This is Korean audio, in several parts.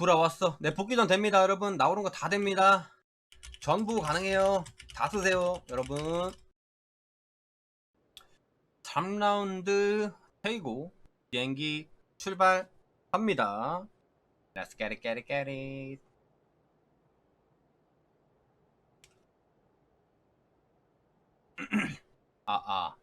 돌아왔어. 네, 복귀전 됩니다, 여러분. 나오는 거 다 됩니다. 전부 가능해요. 다 쓰세요, 여러분. 3라운드 페이고 비행기 출발합니다. Let's get it, get it, get it. 아, 아.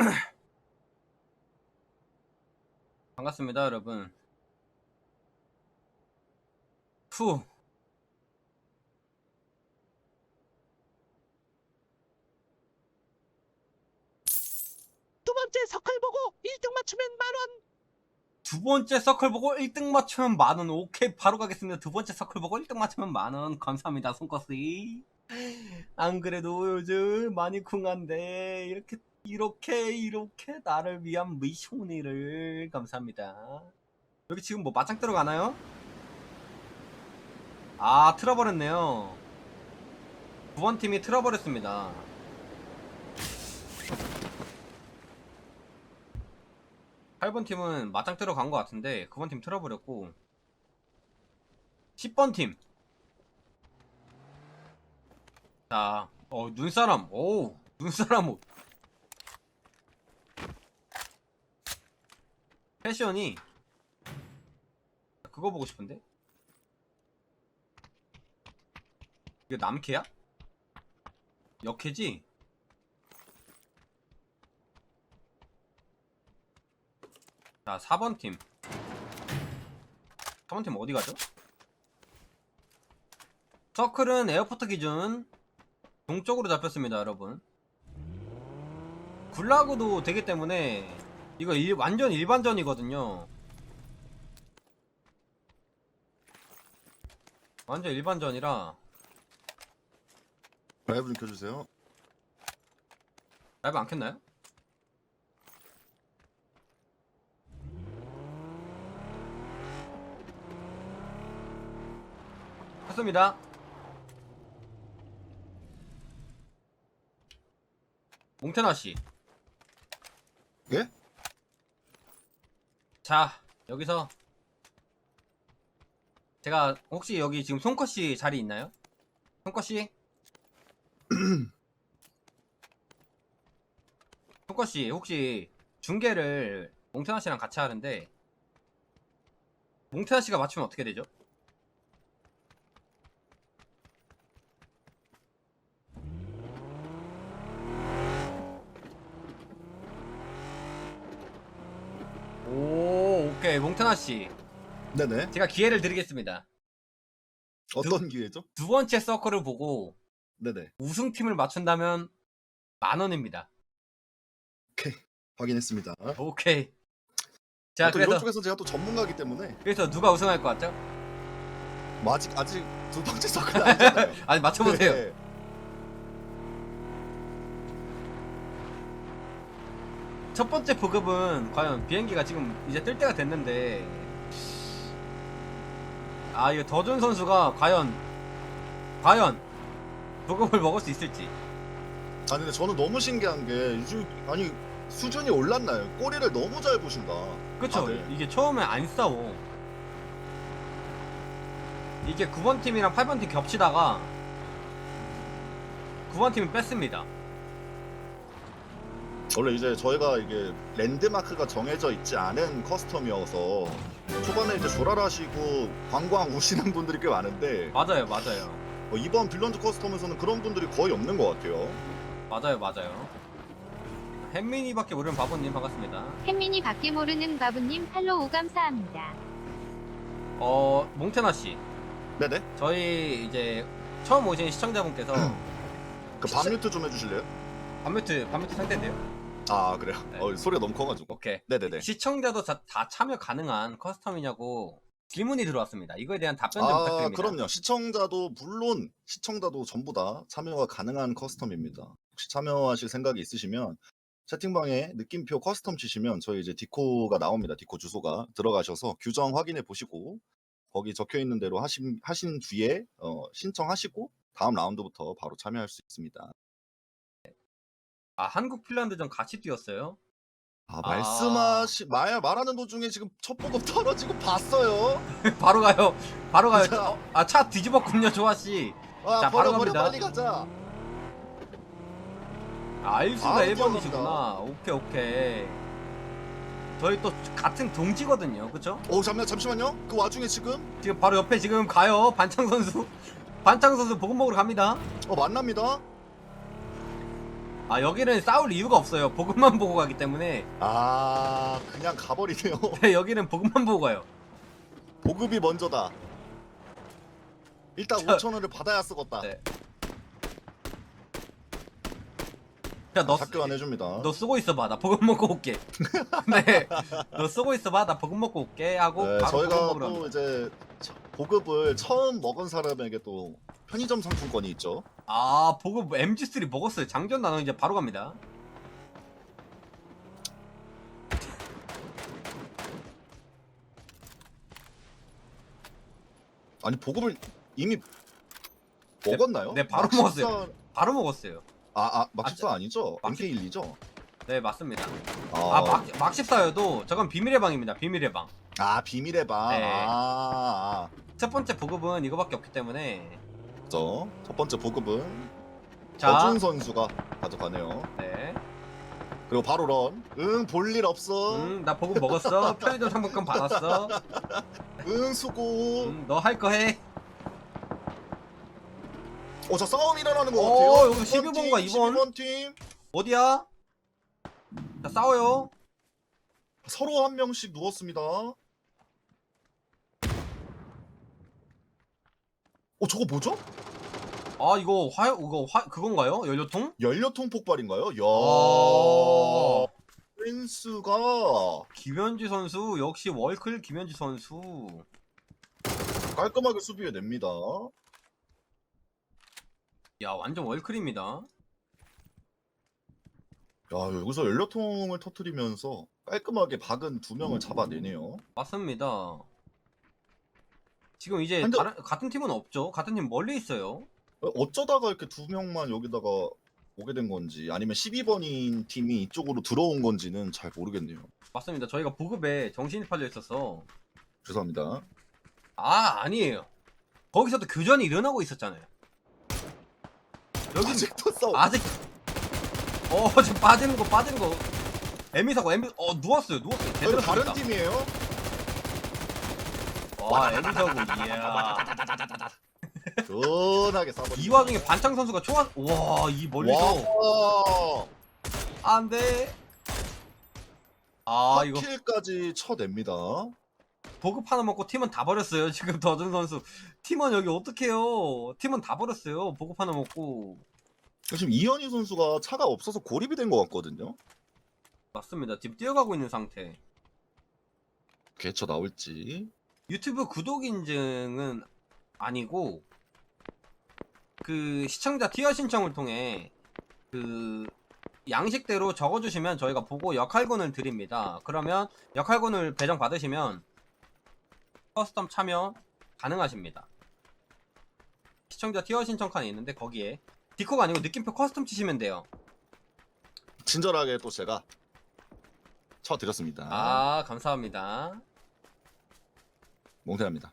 반갑습니다, 여러분. 후. 두 번째 서클 보고 1등 맞추면 만원 두 번째 서클 보고 1등 맞추면 만원. 오케이, 바로 가겠습니다. 두 번째 서클 보고 1등 맞추면 만원. 감사합니다, 손거스이. 안 그래도 요즘 많이 쿵한데, 이렇게, 이렇게, 이렇게 나를 위한 미션이를. 감사합니다. 여기 지금 뭐 맞짱 뜨러 가나요? 아, 틀어버렸네요. 9번 팀이 틀어버렸습니다. 8번 팀은 맞짱 뜨러 간것 같은데 9번 팀 틀어버렸고 10번 팀. 자, 어 눈사람, 오 눈사람 옷. 패션이 그거 보고 싶은데? 이거 남캐야? 역캐지? 자, 4번 팀. 4번 팀 어디 가죠? 서클은 에어포트 기준 동쪽으로 잡혔습니다, 여러분. 굴라그도 되기 때문에 이거 일- 완전 일반전이거든요. 완전 일반전이라 라이브 좀 켜주세요. 라이브 안 켰나요? 켰습니다. 몽테나 씨. 예? 자, 여기서 제가 혹시 여기 지금 송커 씨 자리 있나요? 송커 씨? 송커 씨 혹시 중계를 몽테나 씨랑 같이 하는데 몽테나 씨가 맞추면 어떻게 되죠? 오, 오케이 몽테나 씨. 네네. 제가 기회를 드리겠습니다. 어떤 기회죠? 두 번째 서클을 보고 네네. 우승팀을 맞춘다면 만 원입니다. 확인했습니다. 오케이. 자, 또 그래서 쪽에서 제가 또 전문가이기 때문에 그래서 누가 우승할 것 같죠? 뭐 아직 아직 두 번째 서클 아니잖아요. 아니 맞춰보세요. 네. 첫 번째 보급은 과연 비행기가 지금 이제 뜰 때가 됐는데 아 이거 더준 선수가 과연 과연 보급을 먹을 수 있을지 아니 근데 저는 너무 신기한 게 요즘 아니 수준이 올랐나요? 꼬리를 너무 잘 보신다. 그쵸 아, 네. 이게 처음에 안 싸워 이게 9번 팀이랑 8번 팀 겹치다가 9번 팀이 뺐습니다 원래 이제 저희가 이게 랜드마크가 정해져 있지 않은 커스텀이어서 초반에 이제 조랄하시고 관광 우시는 분들이 꽤 많은데 맞아요 맞아요 어, 이번 빌런즈 커스텀에서는 그런 분들이 거의 없는 것 같아요. 맞아요 맞아요 햄미니밖에 모르는 바보님 반갑습니다 햄민이 밖에 모르는 바보님 팔로우 감사합니다. 어 몽테나 씨 네네. 저희 이제 처음 오신 시청자분께서 그 밤뮤트 좀 해주실래요? 밤뮤트 밤뮤트 상태인데요 아 그래요? 네. 어, 소리가 너무 커가지고. 오케이 네네네. 시청자도 자- 다 참여 가능한 커스텀이냐고 질문이 들어왔습니다 이거에 대한 답변 좀 아 부탁드립니다 그럼요. 시청자도 물론 시청자도 전부 다 참여가 가능한 커스텀입니다. 혹시 참여하실 생각이 있으시면 채팅방에 느낌표 커스텀 치시면 저희 이제 디코가 나옵니다. 디코 주소가 들어가셔서 규정 확인해 보시고 거기 적혀 있는 대로 하신 하신 뒤에 어, 신청하시고 다음 라운드부터 바로 참여할 수 있습니다. 아 한국 핀란드전 같이 뛰었어요? 아, 아. 말씀하시 말 말하는 도중에 지금 첫 보급 떨어지고 봤어요. 바로 가요. 바로 가요. 자. 아 차 뒤집었군요 조아 씨. 아, 자, 버려 바로 버려 갑니다. 빨리 가자. 아, 알수가 바로 1번이시구나. 오케이 오케이. 저희 또 같은 동지거든요. 그쵸? 오 잠깐 잠시만요. 그 와중에 지금 지금 바로 옆에 지금 가요. 반창 선수. 반창 선수 보급 먹으러 갑니다. 어 만납니다. 아 여기는 싸울 이유가 없어요. 보급만 보고 가기 때문에. 아 그냥 가버리네요. 네, 여기는 보급만 보고 가요. 보급이 먼저다. 일단 저- 5천 원을 받아야 쓰겄다. 네. 야, 너, 작교 안 해줍니다. 너 쓰고 있어봐. 나 보급 먹고 올게. 네. 너 쓰고 있어봐. 나 보급 먹고 올게. 하고 네, 바로 저희가 먹으러 또 갑니다. 이제 처- 보급을 처음 먹은 사람에게 또 편의점 상품권이 있죠. 아, 보급 MG3 먹었어요. 장전 나눠 이제 바로 갑니다. 아니 보급을 이미 먹었나요? 네, 바로 막십사- 먹었어요. 바로 먹었어요. 아, 아 막십사 아, 아, 니죠 막십- MK12죠? 네, 맞습니다. 아, 아, 막, 막 14여도 저건 비밀의 방입니다. 비밀의 방. 아 비밀의 방. 네. 아, 아, 첫 번째 보급은 이거밖에 없기 때문에. 그죠. 첫 번째 보급은 자, 어준 선수가 가져가네요. 네. 그리고 바로 런. 응, 볼 일 없어. 음, 나 보급 먹었어. 편의점 상품권 받았어. 응, 수고. 음, 너 할 거 해. 어, 저 싸움 일어나는 것 어, 같아요. 여기 2번 12번 가, 팀, 2번. 12번 팀. 어디야? 자, 싸워요. 서로 한 명씩 누웠습니다. 어, 저거 뭐죠? 아, 이거 화, 이거 화, 그건가요? 연료통? 연료통 폭발인가요? 야. 어. 프린스가 김현지 선수, 역시 월클 김현지 선수. 깔끔하게 수비해 냅니다. 야, 완전 월클입니다. 야, 여기서 연료통을 터트리면서 깔끔하게 박은 두 명을 잡아내네요. 맞습니다. 지금 이제 근데- 다른, 같은 팀은 없죠. 같은 팀 멀리 있어요. 어, 어쩌다가 이렇게 두 명만 여기다가 오게 된 건지 아니면 12번인 팀이 이쪽으로 들어온 건지는 잘 모르겠네요. 맞습니다. 저희가 보급에 정신이 팔려 있어서. 죄송합니다. 아, 아니에요. 거기서도 교전이 일어나고 있었잖아요. 여기 아직도 싸우. 아직 어 지금 빠지는 거 빠지는 거 에미 사고 에미 어 누웠어요 누웠어요 아, 제대로 다른. 팀이에요? 와 에미 사고 이야 시원하게 싸버리. 이 와중에 반창 선수가 초반 와이 멀리서 와. 안돼 아 이거 킬까지 쳐냅니다. 보급 하나 먹고 팀은 다 버렸어요 지금 더준 선수 팀은 여기 어떡해요 팀은 다 버렸어요 보급 하나 먹고 지금 이현희 선수가 차가 없어서 고립이 된 것 같거든요. 맞습니다 지금 뛰어가고 있는 상태 개쳐 나올지. 유튜브 구독 인증은 아니고 그 시청자 티어 신청을 통해 그 양식대로 적어주시면 저희가 보고 역할군을 드립니다. 그러면 역할군을 배정 받으시면 커스텀 참여 가능하십니다. 시청자 티어 신청 칸이 있는데 거기에 디코가 아니고 느낌표 커스텀 치시면 돼요. 친절하게 또 제가 쳐드렸습니다. 아 감사합니다. 몽태합니다.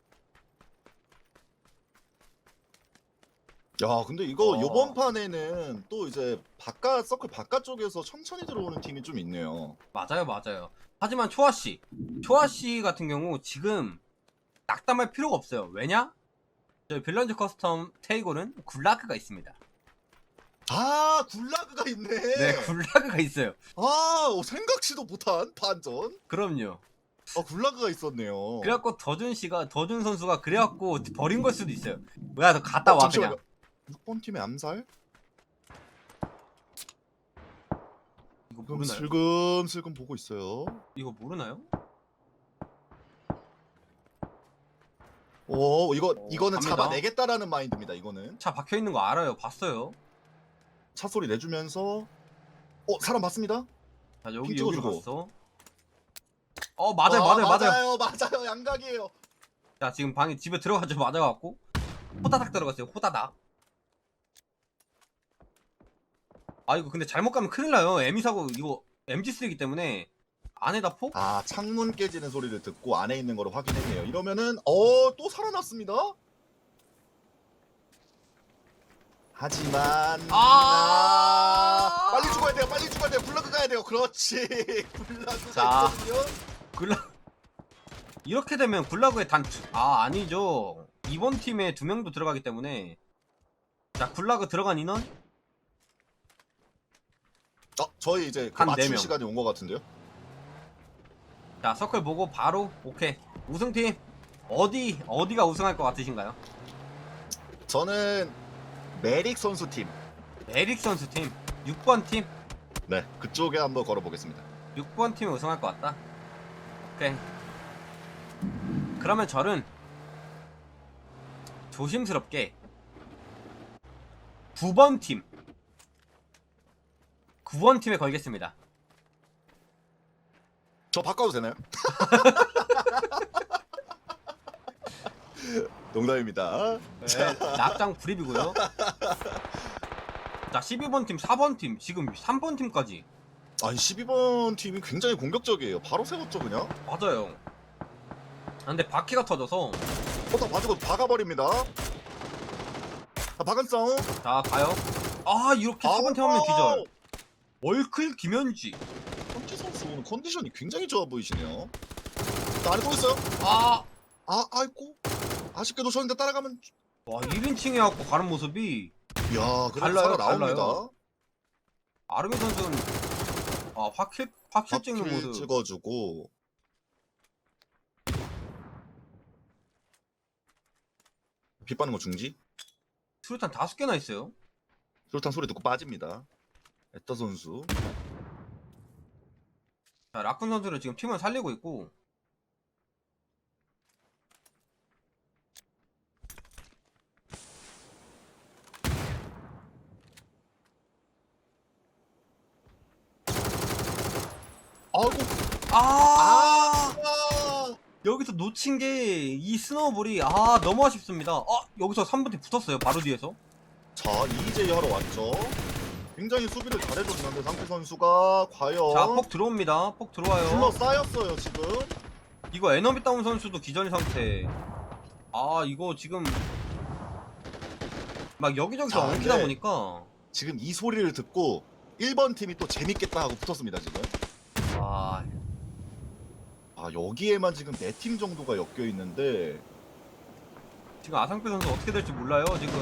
야, 근데 이거 어. 이번 판에는 또 이제 바깥 서클 바깥쪽에서 천천히 들어오는 팀이 좀 있네요. 맞아요, 맞아요. 하지만 초아 씨, 초아 씨 같은 경우 지금 낙담할 필요가 없어요. 왜냐? 저희 빌런즈 커스텀 테이골은 굴라그가 있습니다. 아, 굴라그가 있네. 네, 굴라그가 있어요. 아, 어, 생각지도 못한 반전. 그럼요. 아, 굴라그가 있었네요. 그래갖고 더준 씨가 더준 선수가 그래갖고 버린 걸 수도 있어요. 뭐야, 너 갔다 와 그냥. 6번 팀의 암살? 이거 그럼 모르나요? 슬금슬금 보고 있어요. 이거 모르나요? 오, 이거 어, 이거는 갑니다. 잡아내겠다라는 마인드입니다. 이거는 차 박혀 있는 거 알아요. 봤어요. 차 소리 내주면서 어, 사람 봤습니다. 자 여기 핑 여기로 찍어주고. 갔어. 어 맞아요 아, 맞아요 맞아요. 맞아요 맞아요 양각이에요. 자 지금 방에 집에 들어가죠 맞아갖고 호다닥 들어갔어요 호다닥. 아 이거 근데 잘못 가면 큰일 나요. 에미 사고 이거 MG 쓰기 때문에 안에다 폭? 아 창문 깨지는 소리를 듣고 안에 있는 거를 확인했네요. 이러면은 어 또 살아났습니다. 하지만 아! 아, 빨리 죽어야 돼요. 빨리 죽어야 돼요. 굴러가 가야 돼요. 그렇지. 굴러가 자. 있거든요. 굴라 이렇게 되면 굴라그에 단아 아니죠. 이번 팀에 두 명도 들어가기 때문에 자 굴라그 들어간 인원 어, 저희 이제 그 한네 맞출 명. 시간이 온 것 같은데요. 자 서클 보고 바로 오케이 우승팀 어디 어디가 우승할 것 같으신가요? 저는 메릭 선수 팀. 에릭 선수 팀 6번 팀 네, 그쪽에 한번 걸어보겠습니다. 6번 팀이 우승할 것 같다. 오케이. 그러면 저는 조심스럽게 9번 팀 9번 팀에 걸겠습니다. 저 바꿔도 되나요? 농담입니다. 네, 납장 불입이고요. 자, 12번 팀, 4번 팀, 지금 3번 팀까지. 아니 12번 팀이 굉장히 공격적이에요. 바로 세웠죠 그냥. 맞아요. 아, 근데 바퀴가 터져서 포탑 봐주고 박아버립니다. 아, 박은 싸움. 자, 가요. 아, 이렇게 4번 팀 하면 기절. 월클 김현지. 현지 선수 오늘 컨디션이 굉장히 좋아 보이시네요. 자, 안에 또 있어요. 아, 아, 아이고. 아쉽게 놓쳤는데 따라가면. 와 1인칭 해갖고 가는 모습이 이야, 그래도 달라요, 살아 나옵니다. 달라요. 아르미 선수는 아 확킬 확킬 찍는 바퀴를 모습 찍어주고. 빗 빠는 거 중지. 수류탄 다섯 개나 있어요. 수류탄 소리 듣고 빠집니다. 에터 선수. 자 라쿤 선수를 지금 팀을 살리고 있고 아이고. 아, 아. 여기서 놓친 게 이 스노우볼이 아 너무 아쉽습니다. 아 여기서 3번 팀 붙었어요 바로 뒤에서. 자, 이제 하러 왔죠. 굉장히 수비를 잘해줬는데 상태 선수가 과연 자폭 들어옵니다. 폭 들어와요. 둘러 쌓였어요 지금. 이거 에너미 다운 선수도 기절 상태. 아 이거 지금 막 여기저기서 자, 엉키다 보니까 지금 이 소리를 듣고 1번 팀이 또 재밌겠다 하고 붙었습니다 지금. 아 아 여기에만 지금 네 팀 정도가 엮여 있는데 지금 아상표 선수 어떻게 될지 몰라요 지금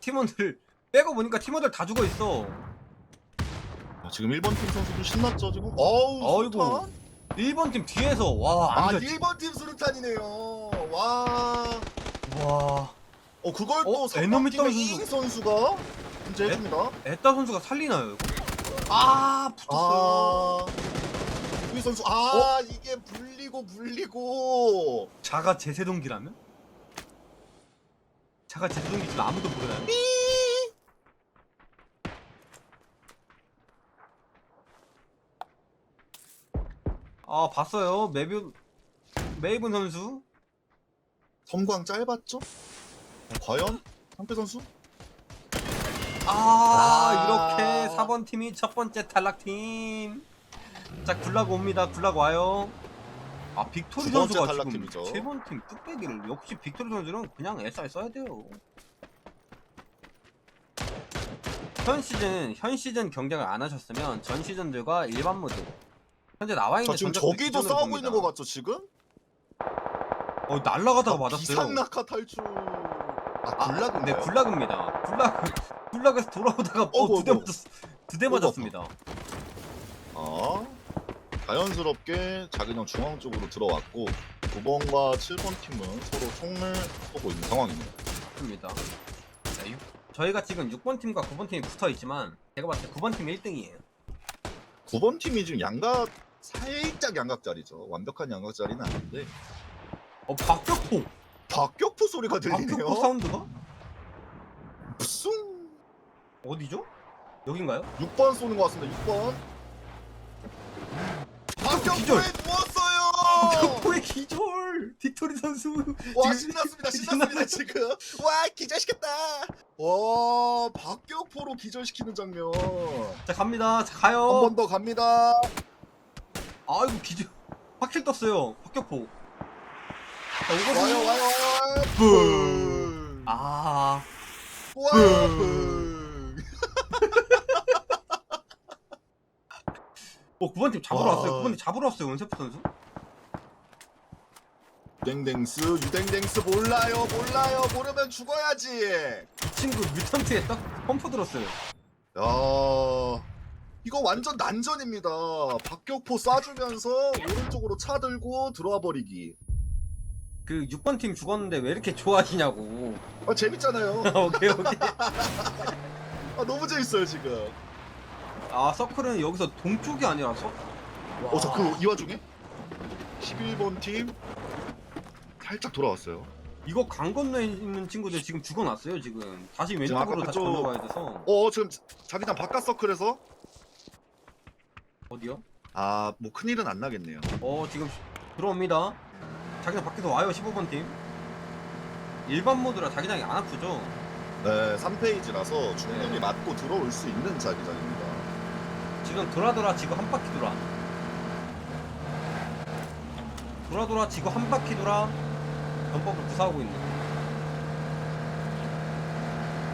팀원들 빼고 보니까 팀원들 다 죽어 있어 아, 지금 1번 팀 선수도 신났죠 지금. 어우 어이구. 수류탄. 1번 팀 뒤에서 아 와안 1번 팀 수류탄이네요. 와. 와 어 그걸 어, 또 에너미 3번 팀의 다운 잉 선수. 선수가 이제 에? 해줍니다. 에따 선수가 살리나요 이거 아 붙었어요 아. 이 선수 아 이게 불리고 불리고 자가 제세동기라면? 자가 제세동기 지금 아무도 모르나요? 아 봤어요 메비 메이븐 선수 섬광 짧았죠? 과연 상태 선수? 아, 아. 이렇게 4번 팀이 첫 번째 탈락팀 자 굴락 옵니다 굴락 와요 아 빅토리 두 번째 선수가 지금 탈락팀이죠. 세번 팀 뚝배기를 역시 빅토리 선수는 그냥 SR 써야 돼요 현 시즌 현 시즌 경쟁을 안 하셨으면 전 시즌들과 일반 모드 현재 나와 있는 자 지금 전적들 저기도 기준으로 싸우고 봅니다. 있는 것 같죠 지금? 어 날라가다가 아, 맞았어요 비상낙하 탈출 아 아, 굴락인가요? 네 굴락입니다 굴락 굴락에서 돌아오다가 어, 어구, 두대 어구. 맞았 두대 어구, 맞았습니다 아 자연스럽게 자기장 중앙 쪽으로 들어왔고 9번과 7번 팀은 서로 총을 쏘고 있는 상황입니다 입니다. 자, 육- 저희가 지금 6번 팀과 9번 팀이 붙어 있지만 제가 봤을 때 9번 팀이 1등이에요. 9번 팀이 지금 양각 살짝 양각자리죠 완벽한 양각자리는 아닌데 어 박격포, 박격포 소리가 들리네요 박격포 사운드가 무슨 어디죠? 여긴가요? 6번 쏘는 것 같습니다. 6번. 박격포에 누웠어요. 격포의 기절! 빅토리 선수! 와 지금- 신났습니다. 신났습니다 지금. 와 기절시켰다. 와 박격포로 기절시키는 장면. 자 갑니다 자한 가요 번더 갑니다. 아이고 기절 확킬 떴어요 박격포 자 오거든요 와요 와요. 뿡. 뿡. 아 와. 뿡. 뿡. 어, 9번 팀 잡으러 와. 왔어요. 9번 팀 잡으러 왔어요, 원세프 선수. 유댕댕스 유댕댕스 몰라요 몰라요 모르면 죽어야지. 이 친구 뮤턴트에 딱 펌프 들었어요. 야 이거 완전 난전입니다. 박격포 쏴주면서 오른쪽으로 차 들고 들어와 버리기. 그 6번 팀 죽었는데 왜 이렇게 좋아하시냐고. 아 재밌잖아요. 오케이, 오케이. 아 너무 재밌어요 지금. 아, 서클은 여기서 동쪽이 아니라 서. 어저 그이 와중에 11번 팀 살짝 돌아왔어요. 이거 강 건너에 있는 친구들 지금 죽어놨어요, 지금. 다시 왼쪽으로 아까 다시 그쪽- 건너가야 돼서. 어 지금 자기장 바깥 서클에서 어디요? 아 뭐 큰일은 안 나겠네요. 어, 지금 들어옵니다. 자기장 밖에서 와요, 15번 팀. 일반 모드라 자기장이 안 아프죠? 네 3페이지라서 충분히 네. 맞고 들어올 수 있는 자기장입니다. 지금 돌아 돌아 지금 한 바퀴 돌아. 돌아 돌아 지금 한 바퀴 돌아. 전법을 구사하고 있는.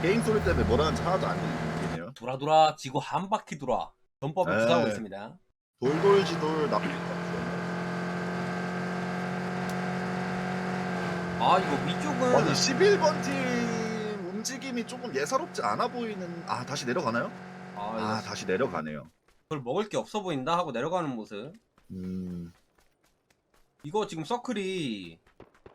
게임 소리 때문에 뭐라는지 하나도 안 들리네요. 돌아 돌아 지고 한 바퀴 돌아. 전법을 네. 구사하고 있습니다. 돌돌지돌 않죠. 아 이거 위쪽은 아니 11번 팀 움직임이 조금 예사롭지 않아 보이는 아 다시 내려가나요? 아, 아 이거 다시 내려가네요. 그걸 먹을 게 없어 보인다 하고 내려가는 모습. 음 이거 지금 서클이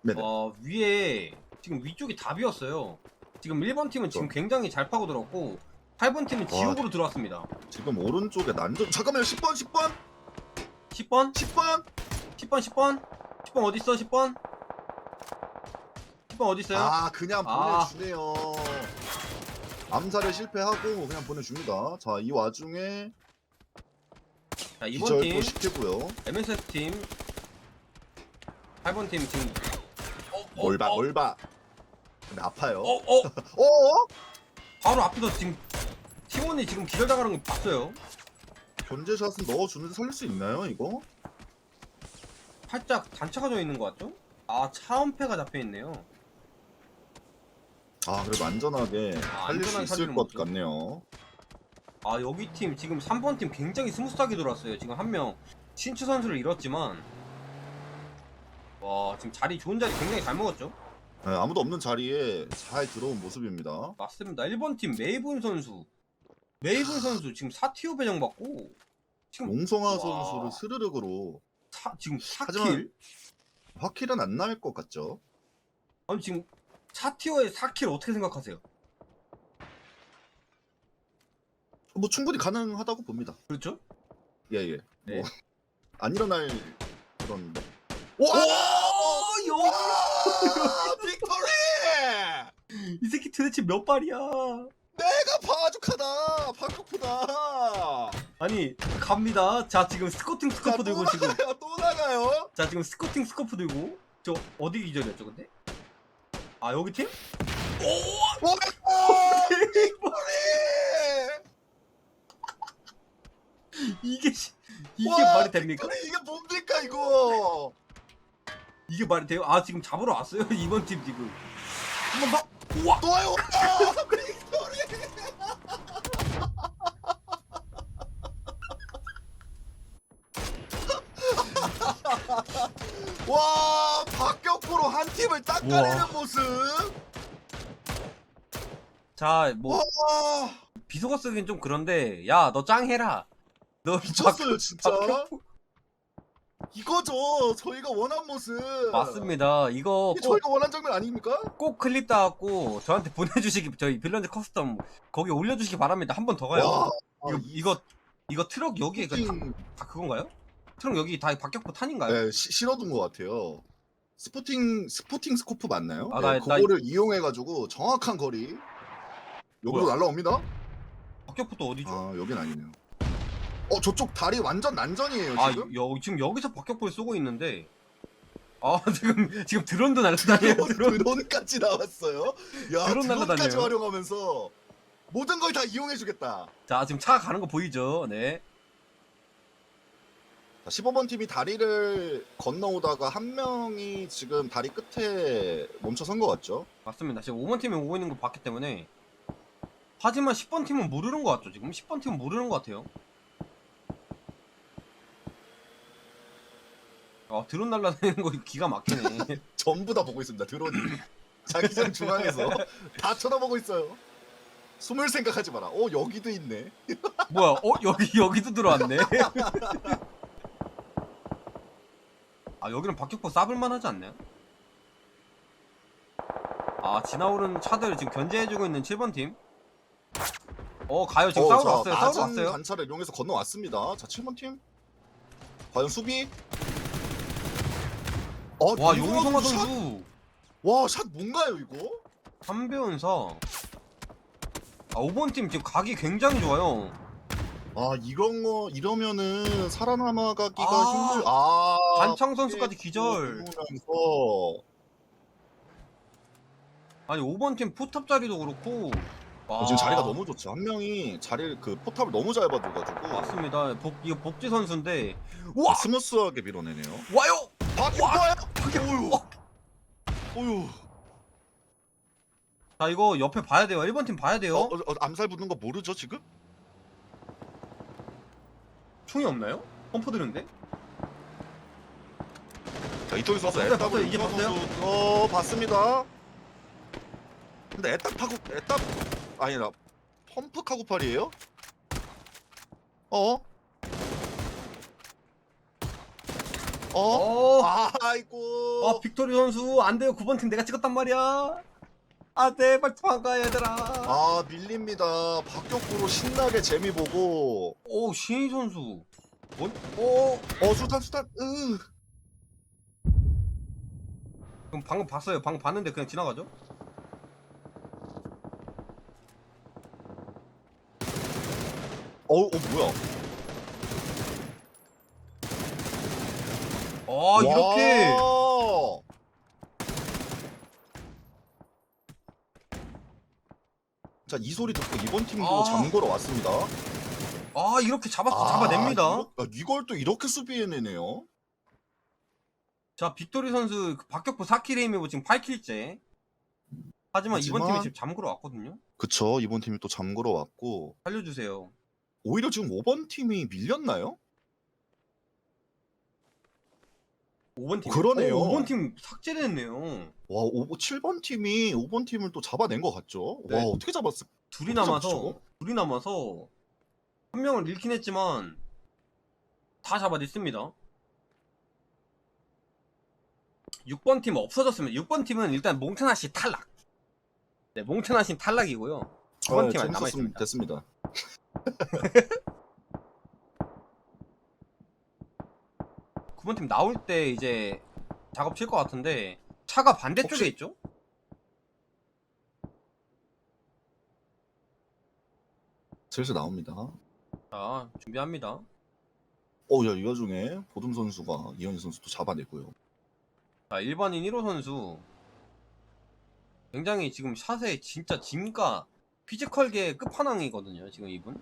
네네. 어, 위에 지금 위쪽이 다 비었어요. 지금 1번 팀은 지금 굉장히 잘 파고 들었고 8번 팀은 지옥으로 들어왔습니다. 지금 오른쪽에 난전 잠깐만요 10번 10번 10번? 10번 10번 10번? 10번 어디 있어? 10번? 10번 어디 있어요? 아 그냥 아. 보내주네요. 암살을 실패하고 그냥 보내줍니다. 자 이 와중에 자, 2번 팀 기절도 시키고요. MSF 팀 8번 팀 지금 어, 어, 올바 어, 올바. 근데 아파요. 어, 어, 어? 바로 앞에서 지금 팀원이 지금 기절당하는 거 봤어요. 견제샷은 넣어주는데 살릴 수 있나요 이거? 살짝 단차가 져 있는 것 같죠? 아 차원패가 잡혀 있네요. 아 그래도 안전하게 아, 살릴 수 안전하게 있을 살리는 것 모습. 같네요. 아 여기 팀 지금 3번 팀 굉장히 스무스하게 돌았어요. 지금 한 명 신추 선수를 잃었지만 와 지금 자리 좋은 자리 굉장히 잘 먹었죠? 네, 아무도 없는 자리에 잘 들어온 모습입니다. 맞습니다. 1번 팀 메이븐 선수 메이븐 선수 지금 4티오 배정 받고 지금 용성아 와. 선수를 스르륵으로 사, 지금 4킬 하지만- 확킬은 안 날 것 같죠? 아니 지금 4티어에 4킬 어떻게 생각하세요? 뭐 충분히 가능하다고 봅니다. 그렇죠? 예 예. 네. 뭐, 안 일어날 그런. 오! 와! 여 와! 빅토리! 이 새끼 도대체 몇 발이야? 내가 바주카다! 박격포다! 아니 갑니다. 자 지금 스코팅 스코프 들고 지금 또 나가요? 자 지금 스코팅 스코프 들고 저 어디 기절이었죠 근데? 아 여기 팀? 와! 빅토리! 이게 씨- 이게 와, 말이 됩니까? 이게 뭡니까 이거? 이게 말이 돼요? 아 지금 잡으러 왔어요 이번 팀 지금 한번 봐. 우와 또 와요! 아, 빅토리! 와 박격포로 한 팀을 닦아내는. 모습. 자 뭐 와. 비속어 쓰긴 좀 그런데 야 너 짱해라. 너 미쳤어요 진짜. 박격포- 이거죠 저희가 원한 모습. 맞습니다. 이거 이게 꼭, 저희가 원한 장면 아닙니까? 꼭 클립 따갖고 저한테 보내주시기 저희 빌런즈 커스텀 거기 올려주시기 바랍니다. 한 번 더 가요. 와. 이거, 이 이거 이거 트럭 여기에 그 다, 다 그건가요? 트럭 여기 다 박격포 탄인가요? 네, 시- 실어둔 것 같아요 스포팅 스포팅 스코프 맞나요? 아, 네, 나- 나- 그거를 이용해가지고 정확한 거리 여기로 뭐야? 날라옵니다 박격포도 어디죠? 아 여긴 아니네요. 어 저쪽 다리 완전 난전이에요 아, 지금. 여, 지금 여기서 박격포를 쏘고 있는데 아 지금 지금 드론도 날라다녀요 드론 드론까지 나왔어요. 야 드론 드론까지 날라다녀요. 활용하면서 모든 걸 다 이용해주겠다. 자 지금 차 가는 거 보이죠 네 자, 15번 팀이 다리를 건너오다가 한 명이 지금 다리 끝에 멈춰선 것 같죠? 맞습니다 지금 5번 팀이 오고 있는 거 봤기 때문에 하지만 10번 팀은 모르는 것 같죠 지금 10번 팀은 모르는 것 같아요 아 드론 날라다니는 거 기가 막히네 전부 다 보고 있습니다. 드론이 자기장 중앙에서 다 쳐다보고 있어요. 숨을 생각하지 마라. 어 여기도 있네. 뭐야 어 여기 여기도 들어왔네 아 여기는 박격포 쏴볼만 하지 않나요? 아 지나오는 차들 지금 견제해주고 있는 7번 팀. 어 가요 지금 싸우러 왔어요 싸우러 낮은 왔어요. 단차를 이용해서 건너왔습니다. 자 7번 팀. 과연 수비? 어, 와 용성화 샷? 선수 와, 샷 뭔가요, 이거? 한배운사. 아 5번 팀 지금 각이 굉장히 좋아요. 아, 이런 거 이러면은 살아남아가기가 아, 힘들. 아, 반창 선수까지 기절. 면서 아니 5번 팀 포탑 자리도 그렇고. 와, 지금 자리가 너무 좋죠. 한 명이 자리를 그 포탑을 너무 잘 봐줘가지고 맞습니다. 복 이거 복지 선수인데. 와 스무스하게 밀어내네요. 와요. 박효과야? 어. 어휴. 자 이거 옆에 봐야 돼요. 1번 팀 봐야 돼요. 어, 어, 어, 암살 붙는 거 모르죠 지금? 총이 없나요? 펌프 드는데? 자, 이토리 선수 봤어요, 봤어요, 이제 봤어요? 선수, 어 봤습니다. 근데 애답 하고 애답 아니라 펌프 카구팔이에요? 어? 어? 어. 아이고. 아 빅토리 선수 안 돼요. 9번 팀 내가 찍었단 말이야. 아, 네, 빨리 도망가 얘들아. 아 밀립니다. 박격구로 신나게 재미 보고. 오, 신희 선수. 뭐? 오, 어 수탄 수탄. 으. 그럼 방금 봤어요. 방금 봤는데 그냥 지나가죠? 어, 어 뭐야? 아, 이렇게. 와. 자, 이 소리 듣고 이번 팀도 아. 잠그러 왔습니다. 아, 이렇게 잡았, 아, 잡아냅니다. 이거, 아, 이걸 또 이렇게 수비해내네요. 자, 빅토리 선수 그 박격포 4킬이면 지금 8킬째. 하지만 이번 하지만- 팀이 지금 잠그러 왔거든요. 그쵸, 이번 팀이 또 잠그러 왔고. 살려주세요. 오히려 지금 5번 팀이 밀렸나요? 5번 팀. 그러네요. 5번 팀 삭제됐네요. 와, 5, 7번 팀이 5번 팀을 또 잡아낸 것 같죠? 네. 와, 어떻게 잡았을 둘이 어떻게 남아서 잡았죠? 둘이 남아서 한 명을 잃긴 했지만 다 잡아냈습니다. 6번 팀 없어졌습니다. 6번 팀은 일단 몽테나 씨 탈락. 네, 몽테나 씨 탈락이고요. 9번 팀은 남아 재밌었으면 있습니다. 됐습니다. 9번 팀 나올 때 이제 작업 칠 것 같은데 차가 반대쪽에 혹시- 있죠? 슬슬 나옵니다. 자, 준비합니다. 어, 야, 이 와중에 보듬 선수가 이현희 선수도 잡아내고요. 자, 1번인 1호 선수. 굉장히 지금 샷에 진짜 진가 피지컬계 끝판왕이거든요, 지금 이분.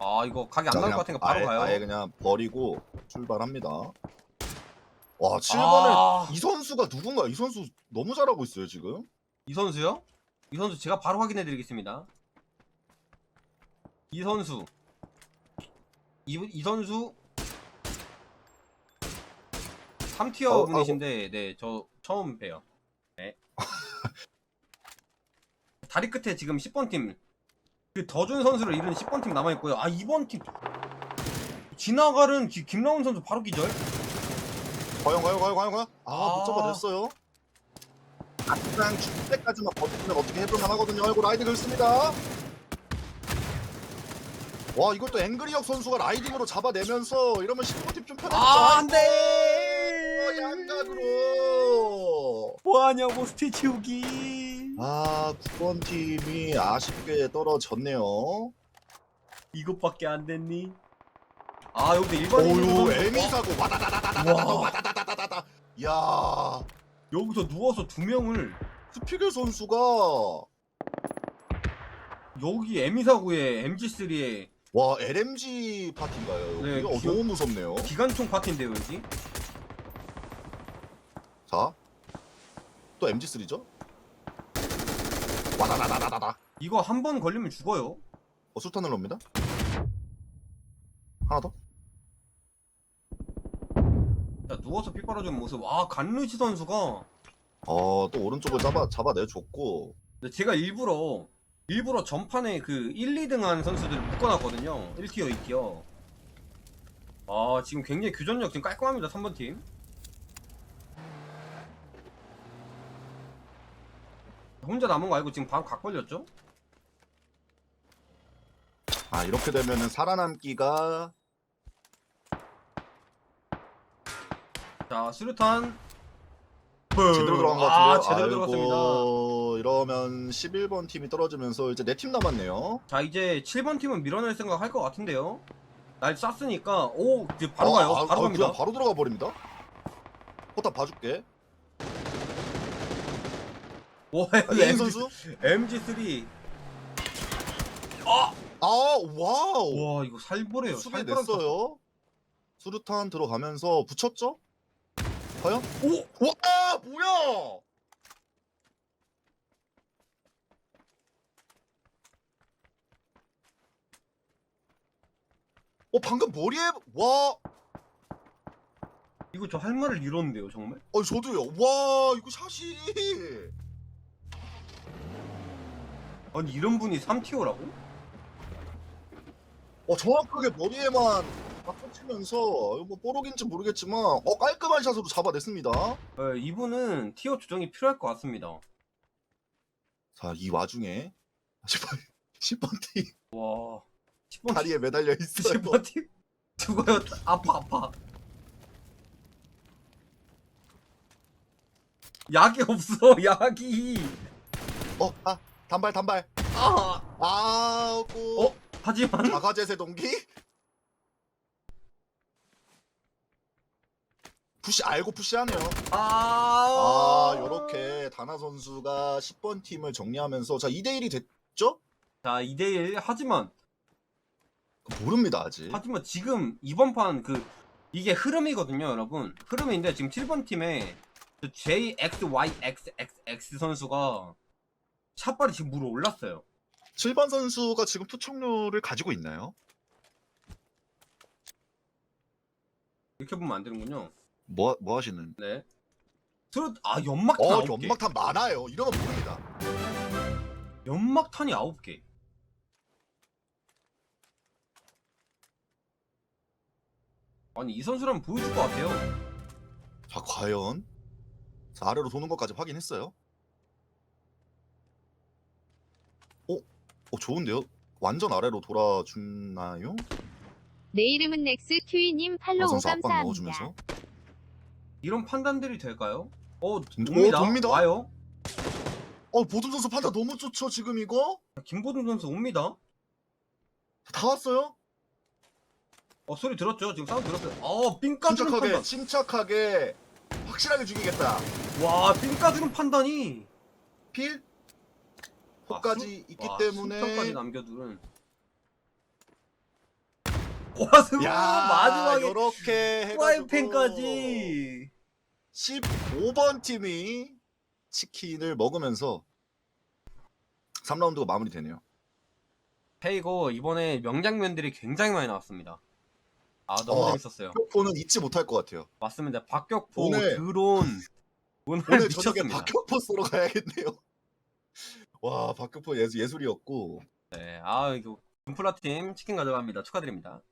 아, 이거 각이 안 자, 나올 것 그냥 같으니까 바로 아예, 가요. 아예 그냥 버리고 출발합니다. 와, 7번에 아. 이 선수가 누군가? 이 선수 너무 잘하고 있어요, 지금. 이 선수요? 이 선수 제가 바로 확인해 드리겠습니다. 이 선수. 이, 이 선수 3티어 어, 분이신데 네, 저 처음 봬요. 네. 다리 끝에 지금 10번 팀. 그 더준 선수를 잃은 10번 팀 남아 있고요. 아, 2번 팀 지나가는 기- 김라운 선수 바로 기절. 과연, 과연, 과연, 과연, 과연? 아, 아. 못 잡아냈어요. 아트랑 줄 때까지만 버티면 어떻게 해볼만 하거든요. 아이고, 라이딩 긁습니다. 와, 이것도 앵그리역 선수가 라이딩으로 잡아내면서 이러면 15팀 좀 편해졌죠. 아, 안 어, 돼! 양각으로. 뭐하냐고, 스티치 후기. 아 9번 팀이 아쉽게 떨어졌네요. 이것밖에 안 됐니? 아 여기서 일반인 오유 에미사고 와다다다다다다다 와. 와다다다다다. 야 여기서 누워서 두 명을 스피겔 선수가 여기 에미사구에 MG3에 와 LMG 파티인가요? 네, 여기? 어, 기- 너무 무섭네요. 기관총 파티인데요 여기? 자, 또 MG3죠? 와다다다다다다. 이거 한 번 걸리면 죽어요. 어, 수탄을 넣습니다. 하나 더? 자 누워서 피 빨아주는 모습. 아 간루시 선수가 어, 또 오른쪽을 잡아 잡아내줬고. 근데 제가 일부러 일부러 전판에 그 1, 2등 한 선수들을 묶어놨거든요. 1티어, 2티어. 아 지금 굉장히 교전력 지금 깔끔합니다. 3번 팀. 혼자 남은 거 알고 지금 바로 각 걸렸죠? 아, 이렇게 되면은 살아남기가 자 수류탄 제대로 들어간 것아 같은데요. 제대로 아이고, 들어갔습니다. 이러면 11번 팀이 떨어지면서 이제 네 팀 남았네요. 자 이제 7번 팀은 밀어낼 생각 할 것 같은데요. 날 쐈으니까 오 이제 바로 어, 가요. 아, 바로 아, 갑니다. 그냥 바로 들어가 버립니다. 포탑 봐줄게. 오 아, 이인 선수? MG3 아, 와우. 와 이거 살벌해요. 수비 살벌한 냈어요. 수류탄 들어가면서 붙였죠? 과연? 오! 와, 뭐야? 어, 방금 머리에 와, 이거 저 할 말을 잃었는데요 정말? 어, 저도요. 와, 이거 샷이. 아니 이런 분이 3티어라고? 어, 정확하게 머리에만 이거 뭐 뽀록인지 모르겠지만 어 깔끔한 샷으로 잡아냈습니다. 네, 이분은 티어 조정이 필요할 것 같습니다. 자, 이 와중에 10번, 10번 팀 와 10번 다리에 매달려 있어요. 10번 팀 죽어요. 아파 아파. 약이 없어 약이. 어, 아, 단발 단발. 아 아, 고 어? 하지만 자가제세 동기? 푸시 알고 푸시하네요. 아, 아, 요렇게 다나 선수가 10번 팀을 정리하면서 자 2대 1이 됐죠? 자 2대1 하지만 모릅니다 아직. 하지만 지금 이번 판 그 이게 흐름이거든요 여러분 흐름인데 지금 7번 팀에 그 JXYXXX 선수가 샷발이 지금 물어 올랐어요 7번 선수가 지금 투척률을 가지고 있나요? 이렇게 보면 안 되는군요 뭐, 뭐 하시는? 네 트롯 아 연막탄 어, 9개 연막탄 많아요. 이러면 모릅니다. 연막탄이 9개 아니 이 선수라면 보여줄 것 같아요 자, 과연 자, 아래로 도는 것까지 확인했어요. 어, 어 좋은데요? 완전 아래로 돌아주나요? 내 이름은 넥스 큐이님 팔로우 아, 선수 압박 감사합니다. 넣어주면서. 이런 판단들이 될까요? 어 오, 옵니다 돕니다. 와요 어, 보듬 선수 판단 너무 좋죠, 지금 이거? 김보준 선수 옵니다 다 왔어요? 어 소리 들었죠? 지금 사운드 들었어요. 어 삥까 주는 침착하게, 판단. 침착하게, 확실하게 죽이겠다. 와 삥까 주는 판단이. 필? 와, 포까지 수- 있기 와, 때문에. 수평까지 남겨두는. 와 승우 야, 마지막에 요렇게 해가지고 프라이팬까지. 15번 팀이 치킨을 먹으면서 3라운드가 마무리되네요. 페이고 이번에 명장면들이 굉장히 많이 나왔습니다. 아 너무 어. 재밌었어요. 박격포는 잊지 못할 것 같아요. 맞습니다. 박격포 오늘- 드론 오늘, 오늘 저녁에 미쳤습니다. 박격포 쏘러 가야겠네요. 와, 박격포 예술, 예술이었고 네, 아 이거 금플라 팀 치킨 가져갑니다. 축하드립니다.